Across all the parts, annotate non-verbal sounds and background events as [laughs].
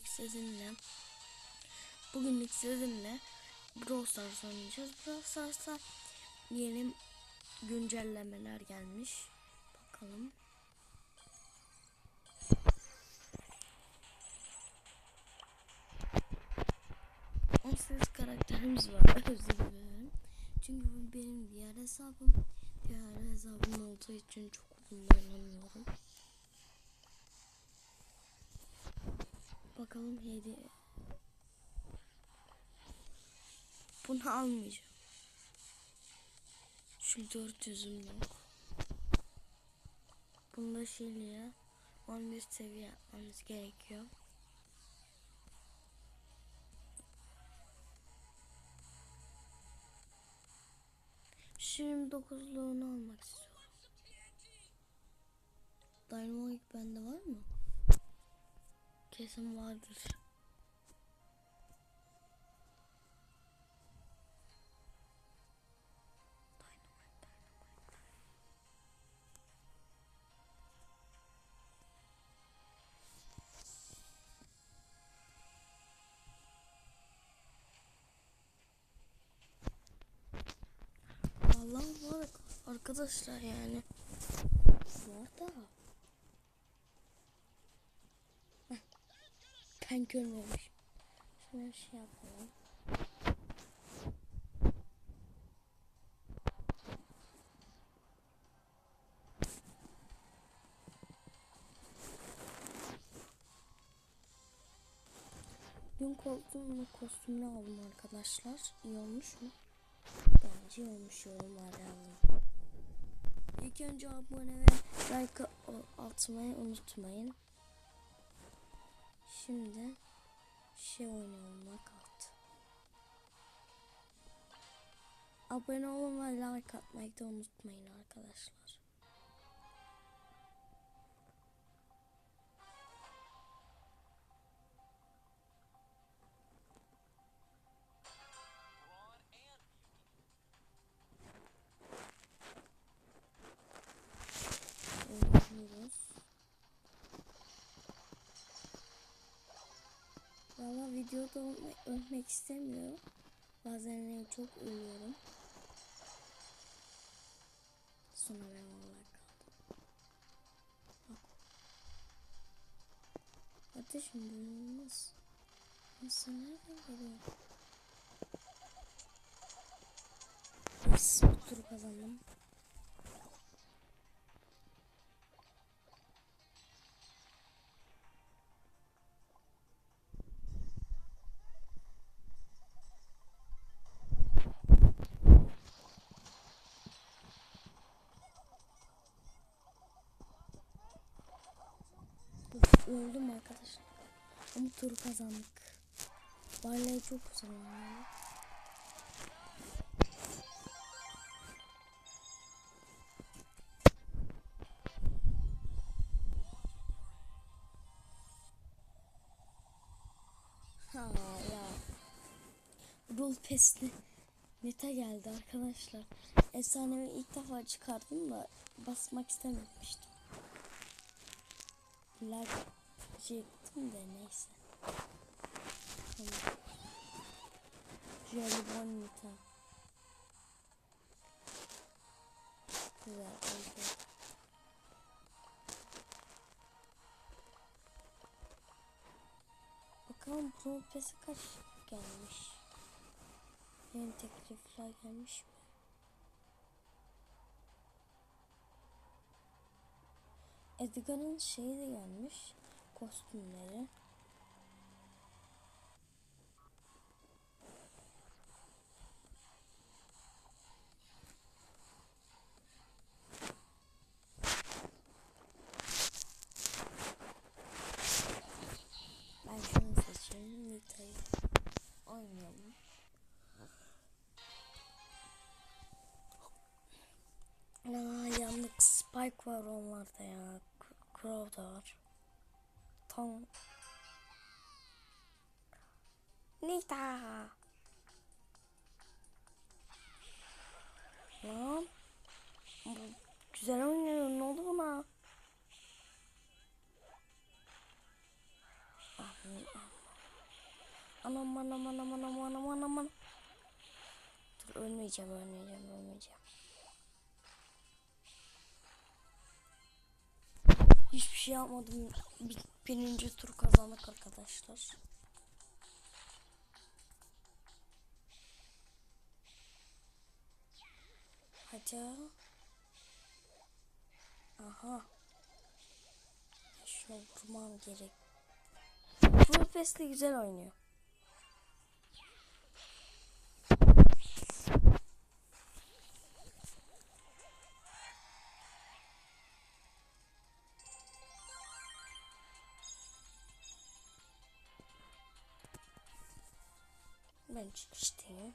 bugünlük sizinle bugünlük sizinle Brawl Stars oynayacağız. Brawl Stars'ta yeni güncellemeler gelmiş. Bakalım. Onsuz karakterimiz var. [laughs] Özür dilerim. Çünkü bu benim diğer hesabım. Diğer hesabım olduğu için çok kullanamıyorum. Bakalım hediye. Bunu almayacağım. Şu 400'üm yok. Bunda şeyliğe 11 seviye yapmamız gerekiyor. Şu 29'luğunu almak istiyorum. Dynamite bende var mı? Kesin vardır. Vallahi var arkadaşlar yani. Var da. Ben görmemişim. Şöyle şey yapalım. Dün koltuğumla kostümünü aldım arkadaşlar. İyi olmuş mu? Bence olmuş yorumlar yazın. İlk önce abone ve like atmayı unutmayın. Şimdi şey oynayalım knockout. Abone ve like atmayı da unutmayın arkadaşlar. Videoda ölmek, istemiyorum. Bazen çok ölüyorum. Sonra ben vallahi kaldım. Bak. Kardeşim böyle olmaz. Nasıl nereden geliyor? Yes, bu turu kazandım. Öldüm arkadaşlar. Ama turu kazandık. Vallahi çok güzel oynadı. Ha ya. Rul pesli meta geldi arkadaşlar. Efsanevi ilk defa çıkardım da basmak istememiştim. Lag çektim de neyse. Jelly bonita. Güzel oldu. Bakalım Pro Pass'e kaç gelmiş. Yeni teklifler gelmiş mi? Edgar'ın şeyi de gelmiş. Kostümleri. Ben şunu seçeyim. Nita'yı oynayalım. Aa, yandık Spike var onlarda ya. Crow da var. Tam. Nita. Lan. Bu güzel oynuyor. Ne oldu buna? Anam anam anam anam anam anam anam. Dur ölmeyeceğim ölmeyeceğim ölmeyeceğim. Hiçbir şey yapmadım. Bir, birinci tur kazandık arkadaşlar. Hadi. Aha. Şunu vurmam gerek. Bu güzel oynuyor. Ben çıkıştayım.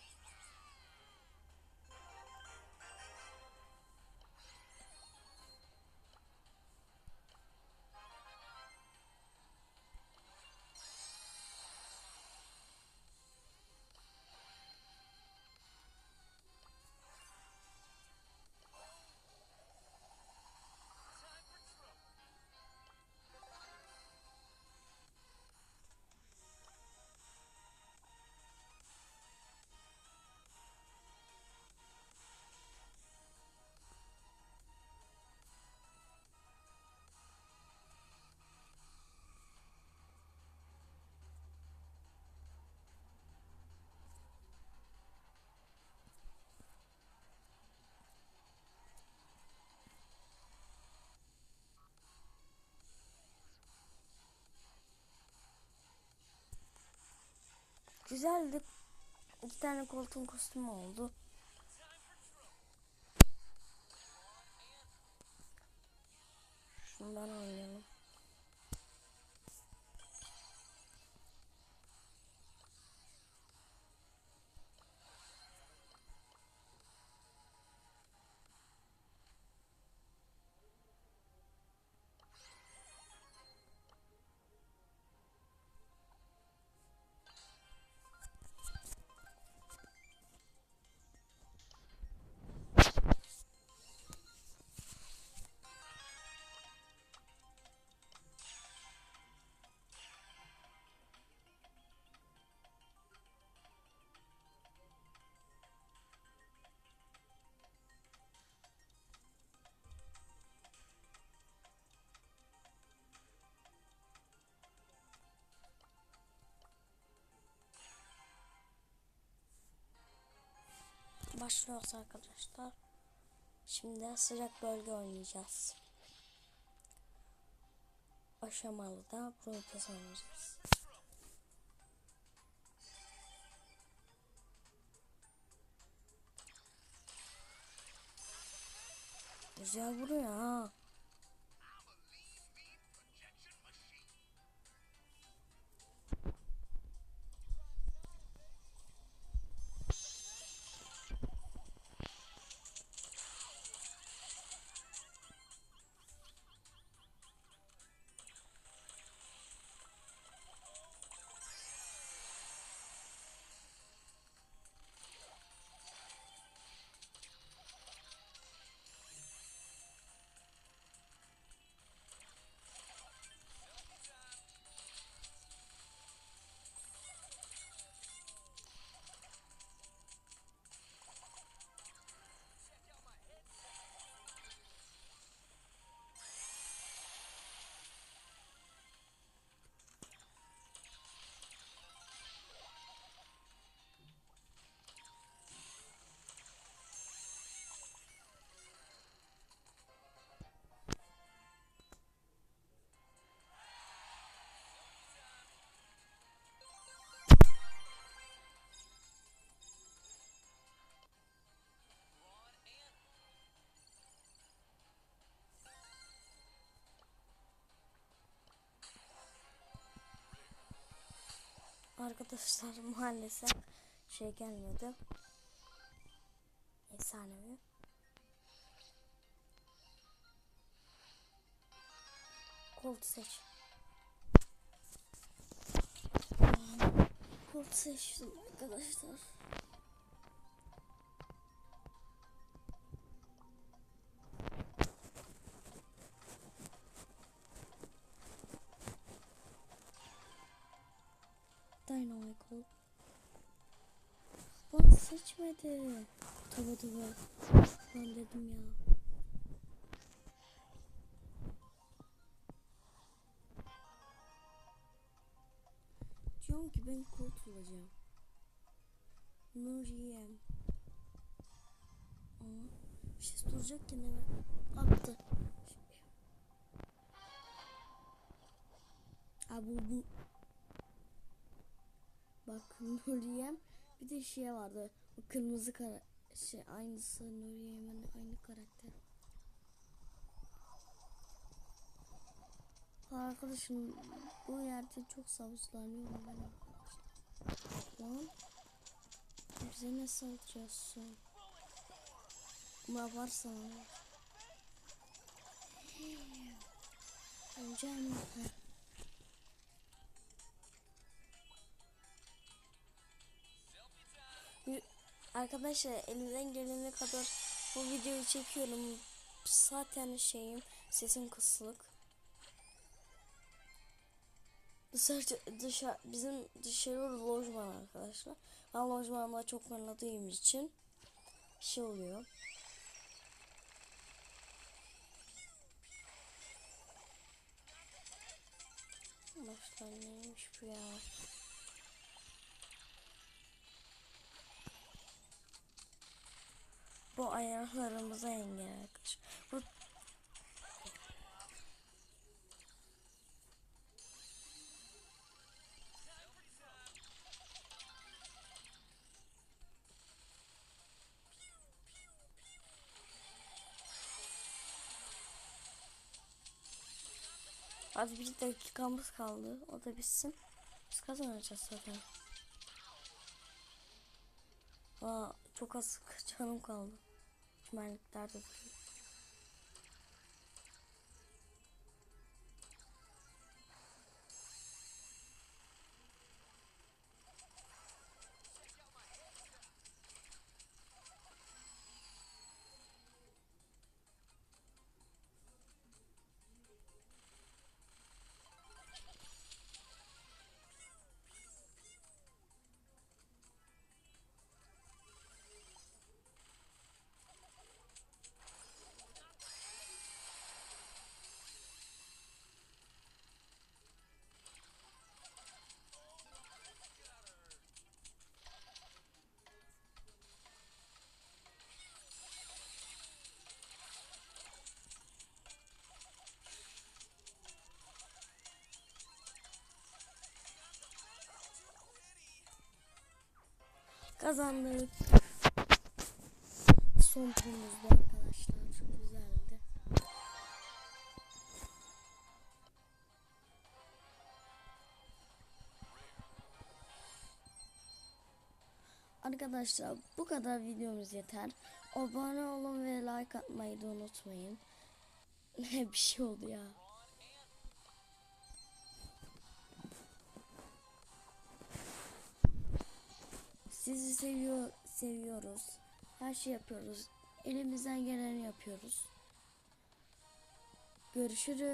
Güzeldi. İki tane koltuğun kostümü oldu. Başlıyoruz arkadaşlar. Şimdi sıcak bölge oynayacağız. Aşamalı da Protez oynayacağız. Güzel vuruyor ha. Arkadaşlar maalesef şey gelmedi. Efsanevi. Colt seç. Colt seçtim arkadaşlar. Bana seçmedi. Taba taba. Ben dedim ya. Diyorum ki ben kod olacağım. Nuriyem. Aa, bir şey soracak ki ne? Attı. Abi bu Bak Nuriyem bir de şey vardı. Kırmızı kara şey aynısı Nuriyem'in aynı karakter. Arkadaşım bu yerde çok savuzlanıyorum ben arkadaşlar. Lan bize ne salacaksın? Ama varsa Önce? Arkadaşlar elimden gelene kadar bu videoyu çekiyorum. Zaten şeyim sesim kısık. Dışarı, dışarı bizim dışarı lojman arkadaşlar. Ben lojmanla çok anladığım için şey oluyor. Başlar neymiş bu ya? Bu ayaklarımıza engel arkadaşlar. Bu Hadi bir dakikamız kaldı. O da bitsin. Biz kazanacağız zaten. Aa, çok az canım kaldı. Çimenliklerde duruyor. Kazandık. Son turumuzda arkadaşlar. Çok güzeldi. Arkadaşlar bu kadar videomuz yeter. Abone olun ve like atmayı da unutmayın. [laughs] Ne bir şey oldu ya. Sizi seviyor, seviyoruz. Her şey yapıyoruz. Elimizden geleni yapıyoruz. Görüşürüz.